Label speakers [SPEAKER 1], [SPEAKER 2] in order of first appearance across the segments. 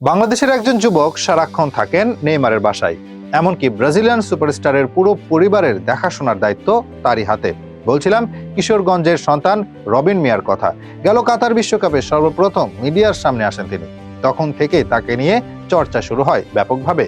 [SPEAKER 1] বাংলাদেশের একজন যুবক সারাক্ষণ থাকেন নেইমারের বাসায়, এমনকি ব্রাজিলিয়ান সুপারস্টারের পুরো পরিবারের দেখাশোনার দায়িত্ব তারই হাতে। বলছিলাম, কিশোরগঞ্জের সন্তান রবিন মিয়ার কথা। গেল কাতার বিশ্বকাপে সর্বপ্রথম মিডিয়ার সামনে আসেন তিনি। তখন থেকেই তাকে নিয়ে চর্চা শুরু হয় ব্যাপকভাবে।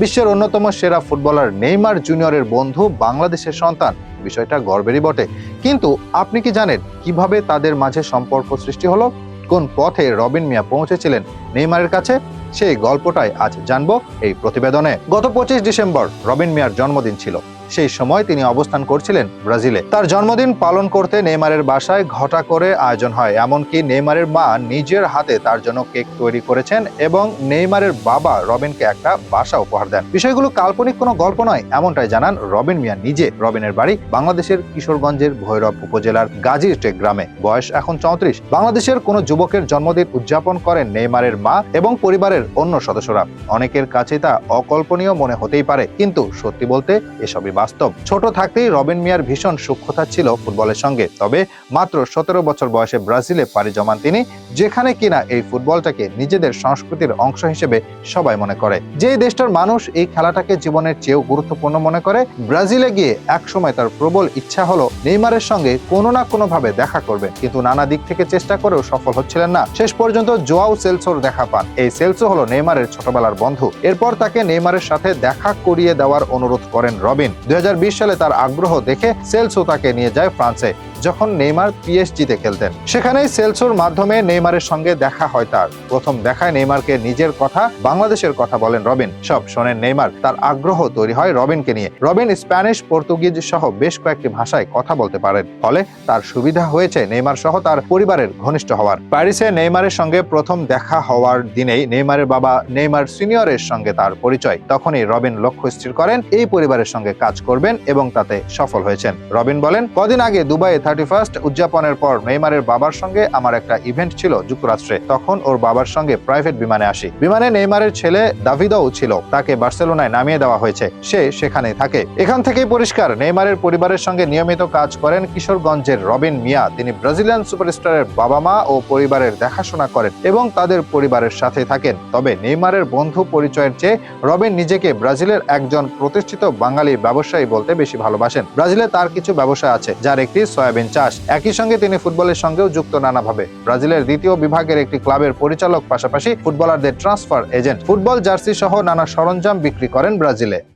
[SPEAKER 1] বিশ্বের অন্যতম সেরা ফুটবলার নেইমার জুনিয়রের বন্ধু বাংলাদেশের সন্তান, বিষয়টা গর্বেরই বটে। কিন্তু আপনি কি জানেন কীভাবে তাদের মাঝে সম্পর্ক সৃষ্টি হলো? কোন পথে রবিন মিয়া পৌঁছেছিলেন নেইমারের কাছে? সেই গল্পটাই আজ জানব এই প্রতিবেদনে। গত পঁচিশ ডিসেম্বর রবিন মিয়ার জন্মদিন ছিল। সেই সময় তিনি অবস্থান করছিলেন ব্রাজিলে। তার জন্মদিন পালন করতে নেইমারের বাসায় ঘটা করে আয়োজন হয়। এমনকি নেইমারের মা নিজের হাতে তার জন্য কেক তৈরি করেছেন এবং নেইমারের বাবা রবিনকে একটা বাসা উপহার দেন। বিষয়গুলো কাল্পনিক কোনো গল্প নয়, এমনটাই জানান রবিন মিয়া নিজে। রবিনের বাড়ি বাংলাদেশের কিশোরগঞ্জের ভৈরব উপজেলার গাজীরটেক গ্রামে। বয়স এখন চৌত্রিশ। বাংলাদেশের কোনো যুবকের জন্মদিন উদযাপন করেন নেইমারের মা এবং পরিবারের অন্য সদস্যরা। অনেকের কাছে তা অকল্পনীয় মনে হতেই পারে, কিন্তু সত্যি বলতে এসবই বাস্তব। ছোট থাকতেই রবিন মিয়ার ভীষণ সূক্ষ্মতা ছিল ফুটবলের সঙ্গে। তবে মাত্র সতেরো বছর বয়সে ব্রাজিলে পাড়ি জমান তিনি, যেখানে কিনা এই ফুটবলটাকে নিজেদের সংস্কৃতির অংশ হিসেবে সবাই মনে করে। যে দেশটার মানুষ এই খেলাটাকে জীবনের চেয়েও গুরুত্বপূর্ণ মনে করে, ব্রাজিলে গিয়ে একসময় তার প্রবল ইচ্ছা হলো নেইমারের সঙ্গে কোনো না কোনো ভাবে দেখা করবে। কিন্তু নানা দিক থেকে চেষ্টা করেও সফল হচ্ছিলেন না। শেষ পর্যন্ত জোয়াও সেলসোর দেখা পান। এই সেলসো হলো নেইমারের ছোটবেলার বন্ধু। এরপর তাকে নেইমারের সাথে দেখা করিয়ে দেওয়ার অনুরোধ করেন রবিন। দুই হাজার বিশ সালে তার আগ্রহ দেখে সেলসো তাকে নিয়ে যায় ফ্রান্সে, যখন নেইমার পিএসজিতে খেলতেন। সেখানেই সেলসোর মাধ্যমে নেইমারের সঙ্গে দেখা হয় তার। প্রথম দেখায় নেইমারকে নিজের কথা, বাংলাদেশের কথা বলেন রবিন। সব শোনেন নেইমার, তার আগ্রহ তৈরি হয় রবিনকে নিয়ে। রবিন স্প্যানিশ, পর্তুগিজ সহ বেশ কয়েকটি ভাষায় কথা বলতে পারেন, ফলে তার সুবিধা হয়েছে নেইমার সহ তার পরিবারের ঘনিষ্ঠ হওয়ার। প্যারিসে নেইমারের সঙ্গে প্রথম দেখা হওয়ার দিনেই নেইমারের বাবা নেইমার সিনিয়রের সঙ্গে তার পরিচয়। তখনই রবিন লক্ষ্য স্থির করেন, এই পরিবারের সঙ্গে কাজ করবেন এবং তাতে সফল হয়েছেন। রবিন বলেন, কদিন আগে দুবাইয়ে থার্টি ফার্স্ট উদযাপনের পর নেইমারের বাবার সঙ্গে আমার একটা ইভেন্ট ছিল যুক্তরাষ্ট্রে। তখন ওর বাবার সঙ্গে প্রাইভেট বিমানে আসি। বিমানে নেইমারের ছেলে দাভিদও ছিল। তাকে বার্সেলোনায় নামিয়ে দেওয়া হয়েছে। সে সেখানেই থাকে। এখান থেকেই পরিষ্কার, নেইমারের পরিবারের সঙ্গে নিয়মিত কাজ করেন কিশোরগঞ্জের রবিন মিয়া। তিনি ব্রাজিলিয়ান সুপারস্টারের বাবা মা ও পরিবারের দেখাশোনা করেন এবং তাদের পরিবারের সাথে থাকেন। তবে নেইমারের বন্ধু পরিচয়ের চেয়ে রবিন নিজেকে ব্রাজিলের একজন প্রতিষ্ঠিত বাঙালি ব্যবসায়ী বলতে বেশি ভালোবাসেন। ব্রাজিলে তার কিছু ব্যবসা আছে, যার একটি সয়াবিন চাষ। একই সঙ্গে তিনি ফুটবলের সঙ্গেও যুক্ত নানাভাবে। ব্রাজিলের দ্বিতীয় বিভাগের একটি ক্লাবের পরিচালক পাশাপাশি ফুটবলারদের ট্রান্সফার এজেন্ট। ফুটবল জার্সি সহ নানা সরঞ্জাম বিক্রি করেন ব্রাজিলে।